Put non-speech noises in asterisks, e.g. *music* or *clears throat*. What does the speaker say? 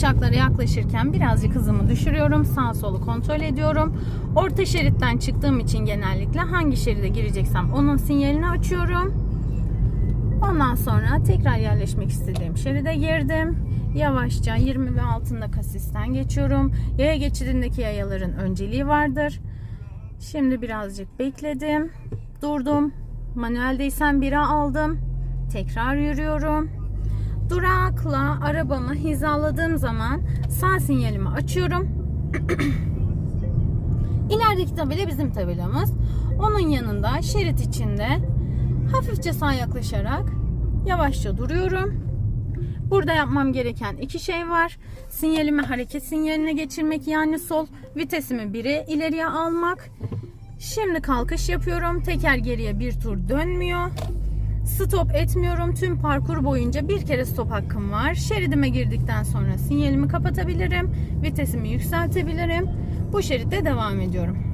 Kavşaklara yaklaşırken birazcık hızımı düşürüyorum. Sağ solu kontrol ediyorum. Orta şeritten çıktığım için genellikle hangi şeride gireceksem onun sinyalini açıyorum. Ondan sonra tekrar yerleşmek istediğim şeride girdim. Yavaşça 20 ve altında kasisten geçiyorum. Yaya geçidindeki yayaların önceliği vardır. Şimdi birazcık bekledim. Durdum. Manueldeysem bira aldım. Tekrar yürüyorum. Durakla arabamı hizaladığım zaman sağ sinyalimi açıyorum. *clears throat* İlerideki tabela bizim tabelamız. Onun yanında şerit içinde hafifçe sağ yaklaşarak yavaşça duruyorum. Burada yapmam gereken iki şey var. Sinyalimi hareket sinyaline geçirmek yani sol. Vitesimi 1'e ileriye almak. Şimdi kalkış yapıyorum. Teker geriye bir tur dönmüyor. Stop etmiyorum. Tüm parkur boyunca bir kere stop hakkım var. Şeridime girdikten sonra sinyalimi kapatabilirim. Vitesimi yükseltebilirim. Bu şeritte devam ediyorum.